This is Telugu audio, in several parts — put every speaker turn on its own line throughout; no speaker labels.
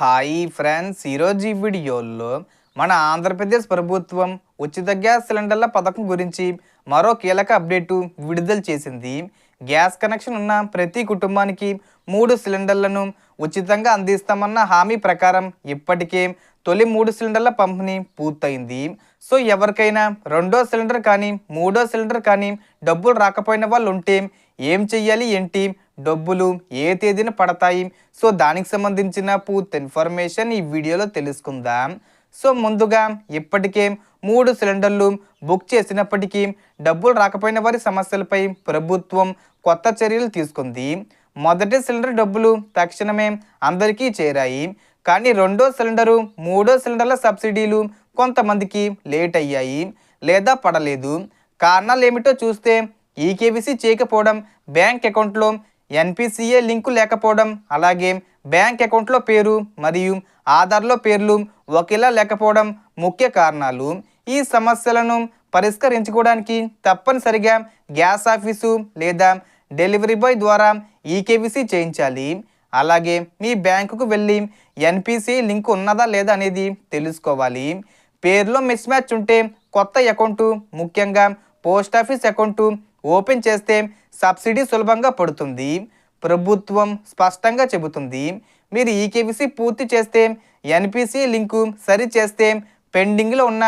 హాయ్ ఫ్రెండ్స్ ఈరోజు ఈ వీడియోలో మన ఆంధ్రప్రదేశ్ ప్రభుత్వం ఉచిత గ్యాస్ సిలిండర్ల పథకం గురించి మరో కీలక అప్డేటు విడుదల చేసింది. గ్యాస్ కనెక్షన్ ఉన్న ప్రతి కుటుంబానికి మూడు సిలిండర్లను ఉచితంగా అందిస్తామన్న హామీ ప్రకారం ఇప్పటికే తొలి మూడు సిలిండర్ల పంపిణీ పూర్తయింది. సో ఎవరికైనా రెండో సిలిండర్ కానీ మూడో సిలిండర్ కానీ డబ్బులు రాకపోయిన వాళ్ళు ఉంటే ఏం చెయ్యాలి ఏంటి? డబ్బులు ఏ తేదీన పడతాయి? సో దానికి సంబంధించిన పూర్తి ఇన్ఫర్మేషన్ ఈ వీడియోలో తెలుసుకుందాం. సో ముందుగా ఇప్పటికే మూడు సిలిండర్లు బుక్ చేసినప్పటికీ డబ్బులు రాకపోయిన వారి సమస్యలపై ప్రభుత్వం కొత్త చర్యలు తీసుకుంది. మొదటి సిలిండర్ డబ్బులు తక్షణమే అందరికీ చేరాయి. కానీ రెండో సిలిండరు మూడో సిలిండర్ల సబ్సిడీలు కొంతమందికి లేట్ అయ్యాయి లేదా పడలేదు. కారణాలు ఏమిటో చూస్తే ఈకేబీసీ చేయకపోవడం బ్యాంక్ అకౌంట్లో ఎన్పిసిఏ లింకు లేకపోవడం అలాగే బ్యాంక్ అకౌంట్లో పేరు మరియు ఆధార్లో పేర్లు ఒకేలా లేకపోవడం ముఖ్య కారణాలు. ఈ సమస్యలను పరిష్కరించుకోవడానికి తప్పనిసరిగా గ్యాస్ ఆఫీసు లేదా డెలివరీ బాయ్ ద్వారా ఈకేవీసీ చేయించాలి. అలాగే మీ బ్యాంకుకు వెళ్ళి ఎన్పిసి లింక్ ఉన్నదా లేదా అనేది తెలుసుకోవాలి. పేరులో మిస్ మ్యాచ్ ఉంటే కొత్త అకౌంటు ముఖ్యంగా పోస్ట్ ఆఫీస్ అకౌంటు ఓపెన్ చేస్తే సబ్సిడీ సులభంగా పడుతుంది. ప్రభుత్వం స్పష్టంగా చెబుతుంది. మీరు ఈకేవీసీ పూర్తి చేస్తే ఎన్పిసి లింకు సరి చేస్తే పెండింగ్లో ఉన్న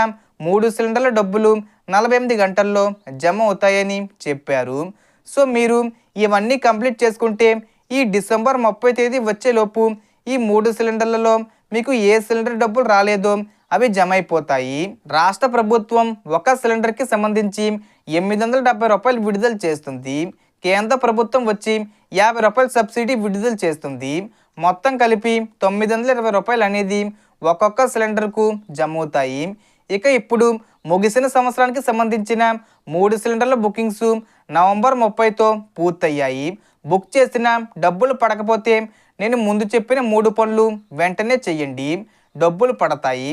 మూడు సిలిండర్ల డబ్బులు నలభై ఎనిమిది గంటల్లో జమ అవుతాయని చెప్పారు. సో మీరు ఇవన్నీ కంప్లీట్ చేసుకుంటే ఈ డిసెంబర్ ముప్పై తేదీ వచ్చేలోపు ఈ మూడు సిలిండర్లలో మీకు ఏ సిలిండర్ డబ్బులు రాలేదో అవి జమైపోతాయి. రాష్ట్ర ప్రభుత్వం ఒక సిలిండర్కి సంబంధించి ఎనిమిది వందల డెబ్బై రూపాయలు విడుదల చేస్తుంది. కేంద్ర ప్రభుత్వం వచ్చి యాభై రూపాయల సబ్సిడీ విడుదల చేస్తుంది. మొత్తం కలిపి తొమ్మిది వందల ఇరవై రూపాయలు అనేది ఒక్కొక్క సిలిండర్కు జమవుతాయి. ఇక ఇప్పుడు ముగిసిన సంవత్సరానికి సంబంధించిన మూడు సిలిండర్ల బుకింగ్స్ నవంబర్ ముప్పైతో పూర్తయ్యాయి. బుక్ చేసిన డబ్బులు పడకపోతే నేను ముందు చెప్పిన మూడు పనులు వెంటనే చెయ్యండి డబ్బులు పడతాయి.